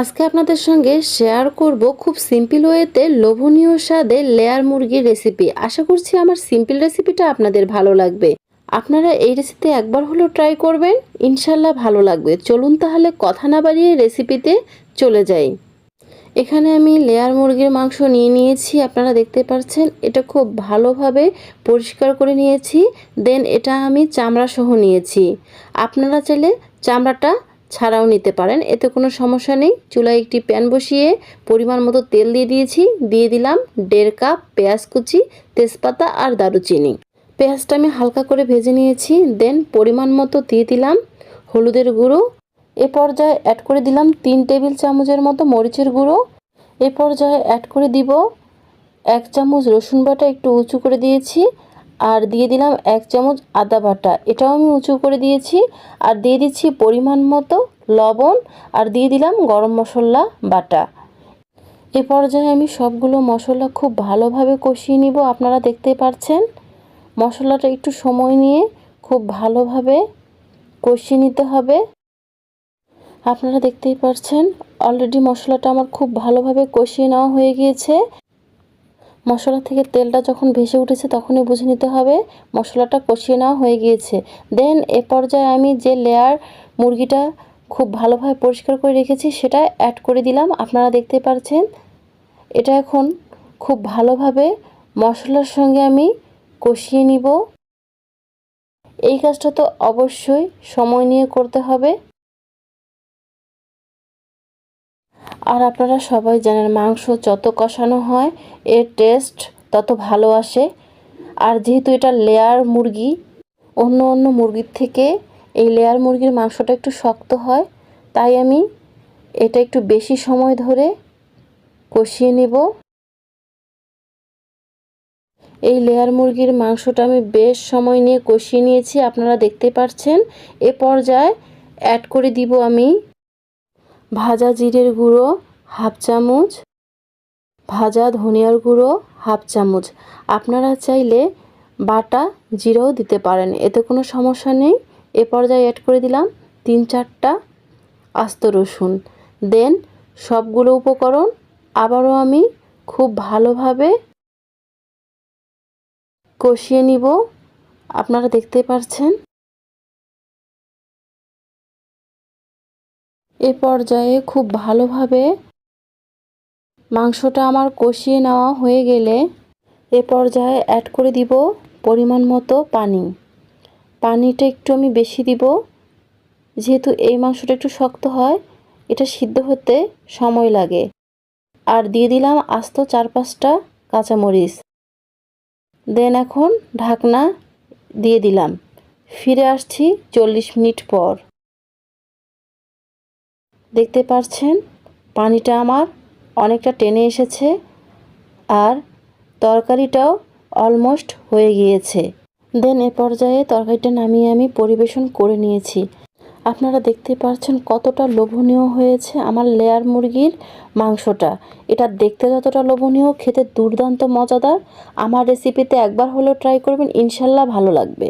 আজকে আপনাদের সঙ্গে শেয়ার করব খুব সিম্পল ওয়েতে লোভনীয় স্বাদে লেয়ার মুরগির রেসিপি আশা করছি আমার সিম্পল রেসিপিটা আপনাদের ভালো লাগবে। আপনারা এই রেসিপি একবার হলেও ট্রাই করবেন ইনশাল্লাহ ভালো লাগবে। চলুন তাহলে কথা না বাড়িয়ে রেসিপিতে চলে যাই। এখানে আমি লেয়ার মুরগির মাংস নিয়ে নিয়েছি, আপনারা দেখতে পাচ্ছেন, এটা খুব ভালোভাবে পরিষ্কার করে নিয়েছি। দেন এটা আমি চামড়া সহ নিয়েছি। আপনারা চাইলে চামড়াটা ছাড়াও নিতে পারেন। এতে কোনো সমস্যা নেই। চুলায় একটি প্যান বসিয়ে পরিমাণ মতো তেল দিয়ে দিয়েছি। দিয়ে দিলাম দেড় কাপ পেঁয়াজ কুচি, তেজপাতা আর দারুচিনি। পেঁয়াজটা আমি হালকা করে ভেজে নিয়েছি। দেন পরিমাণ মতো দিয়ে দিলাম হলুদের গুঁড়ো। এ পর্যায়ে অ্যাড করে দিলাম তিন টেবিল চামচের মতো মরিচের গুঁড়ো। এ পর্যায়ে অ্যাড করে দিব এক চামচ রসুন বাটা একটু উঁচু করে দিয়েছি। আর দিয়ে দিলাম এক চামচ আদা বাটা। এটাও আমি উঁচু করে দিয়েছি। আর দিয়ে দিচ্ছি পরিমাণ মতো লবণ। আর দিয়ে দিলাম গরম মশলা বাটা। এ পর্যায়ে আমি সবগুলো মশলা খুব ভালোভাবে কষিয়ে নিব। আপনারা দেখতে পাচ্ছেন, মশলাটা একটু সময় নিয়ে খুব ভালোভাবে কষিয়ে নিতে হবে। আপনারা দেখতেই পাচ্ছেন অলরেডি মশলাটা আমার খুব ভালোভাবে কষিয়ে নেওয়া হয়ে গিয়েছে। মশলা থেকে তেলটা যখন ভেসে উঠেছে তখনই বুঝে নিতে হবে মশলাটা কষিয়ে নেওয়া হয়ে গিয়েছে। দেন এ পর্যায়ে আমি যে লেয়ার মুরগিটা খুব ভালোভাবে পরিষ্কার করে রেখেছি সেটা অ্যাড করে দিলাম। আপনারা দেখতে পাচ্ছেন এটা এখন খুব ভালোভাবে মশলার সঙ্গে আমি কষিয়ে নিব। এই কাজটা তো অবশ্যই সময় নিয়ে করতে হবে। আর আপনারা সবাই জানেন মাংস যত কষানো হয়, এর টেস্ট তত ভালো আসে। আর যেহেতু এটা লেয়ার মুরগি, অন্য অন্য মুরগির থেকে এই লেয়ার মুরগির মাংসটা একটু শক্ত হয়, তাই আমি এটা একটু বেশি সময় ধরে কষিয়ে নেব। এই লেয়ার মুরগির মাংসটা আমি বেশ সময় নিয়ে কষিয়ে নিয়েছি, আপনারা দেখতে পাচ্ছেন এ পর্যায়ে অ্যাড করে দিব আমি ভাজা জিরের গুঁড়ো, হাফ চামচ। ভাজা ধনিয়ার গুঁড়ো, হাফ চামচ। আপনারা চাইলে বাটা জিরেও দিতে পারেন, এতে কোনো সমস্যা নেই। এ পর্যায়ে অ্যাড করে দিলাম তিন চারটা আস্ত রসুন। দেন সবগুলো উপকরণ আবারও আমি খুব ভালোভাবে কষিয়ে নিব। আপনারা দেখতে পাচ্ছেন এ পর্যায়ে খুব ভালোভাবে মাংসটা আমার কষিয়ে নেওয়া হয়ে গেলে এ পর্যায়ে অ্যাড করে দিব পরিমাণ মতো পানি। পানিটা একটু আমি বেশি দিব। যেহেতু এই মাংসটা একটু শক্ত হয়, এটা সিদ্ধ হতে সময় লাগে। আর দিয়ে দিলাম আস্ত চার পাঁচটা কাঁচামরিচ। দেন এখন ঢাকনা দিয়ে দিলাম। ফিরে আসছি চল্লিশ মিনিট পর। দেখতে পাচ্ছেন পানিটা আমার অনেকটা টেনে এসেছে আর তরকারিটাও অলমোস্ট হয়ে গিয়েছে। দেন এ পর্যায়ে তরকারিটা নামিয়ে আমি পরিবেশন করে নিয়েছি। আপনারা দেখতে পাচ্ছেন কতটা লোভনীয় হয়েছে আমার লেয়ার মুরগির মাংসটা। এটা দেখতে যতটা লোভনীয়, খেতে দুর্দান্ত, মজাদার। আমার রেসিপিতে একবার হলেও ট্রাই করবেন, ইনশাল্লাহ ভালো লাগবে।